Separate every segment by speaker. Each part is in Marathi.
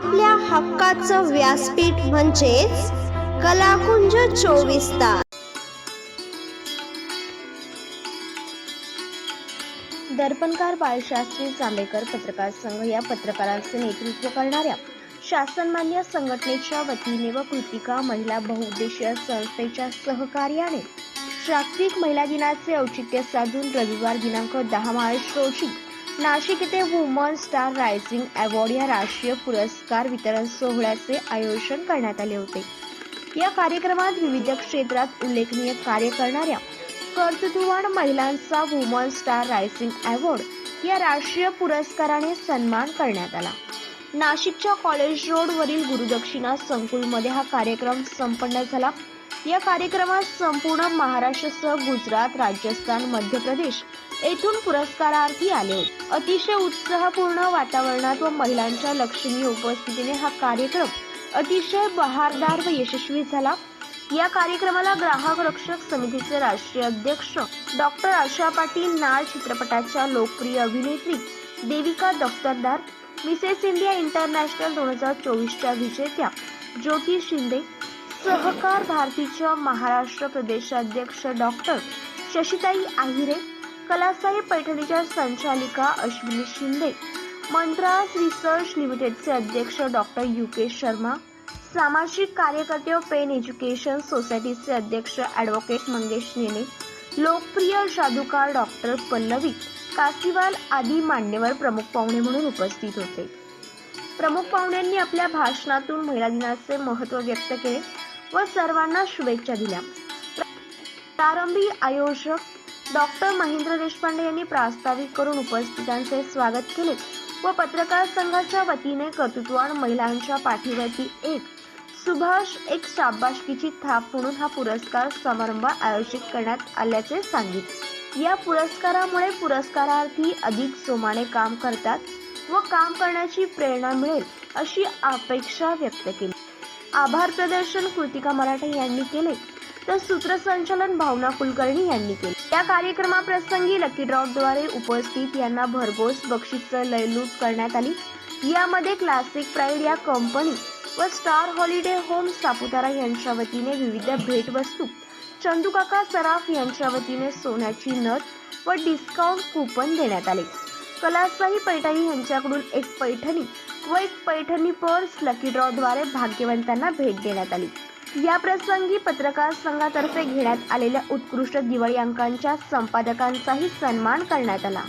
Speaker 1: आपल्या हक्काचं व्यासपीठ म्हणजेच कलाकुंज चोवीस तास.
Speaker 2: दर्पणकार बाळशास्त्री जांभेकर पत्रकार संघ या पत्रकारांचे नेतृत्व करणाऱ्या शासनमान्य संघटनेच्या वतीने व कृतिका महिला बहुउद्देशीय संस्थेच्या सहकार्याने जागतिक महिला दिनाचे औचित्य साधून रविवार दिनांक दहा मार्च रोजी नाशिक येथे वुमन स्टार रायझिंग अवॉर्ड या राष्ट्रीय पुरस्कार वितरण सोहळ्याचे आयोजन करण्यात आले होते. या कार्यक्रमात विविध क्षेत्रात उल्लेखनीय कार्य करणाऱ्या कर्तृत्ववान महिलांचा वुमन स्टार रायझिंग अवॉर्ड या राष्ट्रीय पुरस्काराने सन्मान करण्यात आला. नाशिकच्या कॉलेज रोड वरील गुरुदक्षिणा संकुलमध्ये हा कार्यक्रम संपन्न झाला. या कार्यक्रमात संपूर्ण महाराष्ट्रसह गुजरात राजस्थान मध्य प्रदेश येथून पुरस्कारार्थी आले. होते अतिशय उत्साहपूर्ण वातावरणात व महिलांच्या लक्षणीय उपस्थितीने हा कार्यक्रम अतिशय बहारदार व यशस्वी झाला. या कार्यक्रमाला ग्राहक रक्षक समितीचे राष्ट्रीय अध्यक्ष डॉक्टर आशा पाटील नाळ चित्रपटाच्या लोकप्रिय अभिनेत्री Devika Daftardar Mrs India international दोन हजार चोवीसच्या विजेत्या ज्योती शिंदे सहकार भारतीच्या महाराष्ट्र प्रदेशाध्यक्ष डॉक्टर शशिताई आहिरे कलासाहेब पैठणीच्या संचालिका अश्विनी शिंदे मंत्रास रिसर्च लिमिटेडचे अध्यक्ष डॉक्टर यू के शर्मा सामाजिक कार्यकर्ते व पेन एज्युकेशन सोसायटीचे अध्यक्ष ॲडव्होकेट मंगेश नेने लोकप्रिय जादूकार डॉक्टर पल्लवी कासीवाल आदी मान्यवर प्रमुख पाहुणे म्हणून उपस्थित होते. प्रमुख पाहुण्यांनी आपल्या भाषणातून महिला दिनाचे महत्त्व व्यक्त केले. व सर्वांना शुभेच्छा दिल्या. प्रारंभी आयोजक डॉक्टर महेंद्र देशपांडे यांनी प्रास्ताविक करून उपस्थितांचे स्वागत केले व पत्रकार संघाच्या वतीने कर्तृत्वान महिलांच्या पाठीवरती एक सुभाष एक शाबाशकीची थाप म्हणून हा पुरस्कार समारंभ आयोजित करण्यात आल्याचे सांगितले. या पुरस्कारामुळे पुरस्कारार्थी अधिक सोमाने काम करतात व काम करण्याची प्रेरणा मिळेल अशी अपेक्षा व्यक्त केली. आभार प्रदर्शन कृतिका मराठे यांनी केले. तर सूत्रसंचालन भावना कुलकर्णी यांनी केले. या कार्यक्रमाप्रसंगी लकी ड्रॉपद्वारे उपस्थित यांना भरघोस बक्षीस लयलूट करण्यात आली. यामध्ये क्लासिक प्राईड या कंपनी व स्टार हॉलिडे होम सापुतारा यांच्या वतीने विविध भेटवस्तू चंदूकाका सराफ यांच्या वतीने सोन्याची नथ व डिस्काउंट कुपन देण्यात आले. कलासाई पैठणी यांच्याकडून एक पैठणी व एक पैठणी पर्स लकी ड्रॉद्वारे भाग्यवंतांना भेट देण्यात आली. या प्रसंगी पत्रकार संघातर्फे घेण्यात आलेल्या उत्कृष्ट दिवाळी अंकांच्या संपादकांचाही सन्मान करण्यात आला.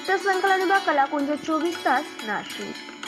Speaker 2: वृत्तसंकलन विभाग कलाकुंज चोवीस तास नाशिक?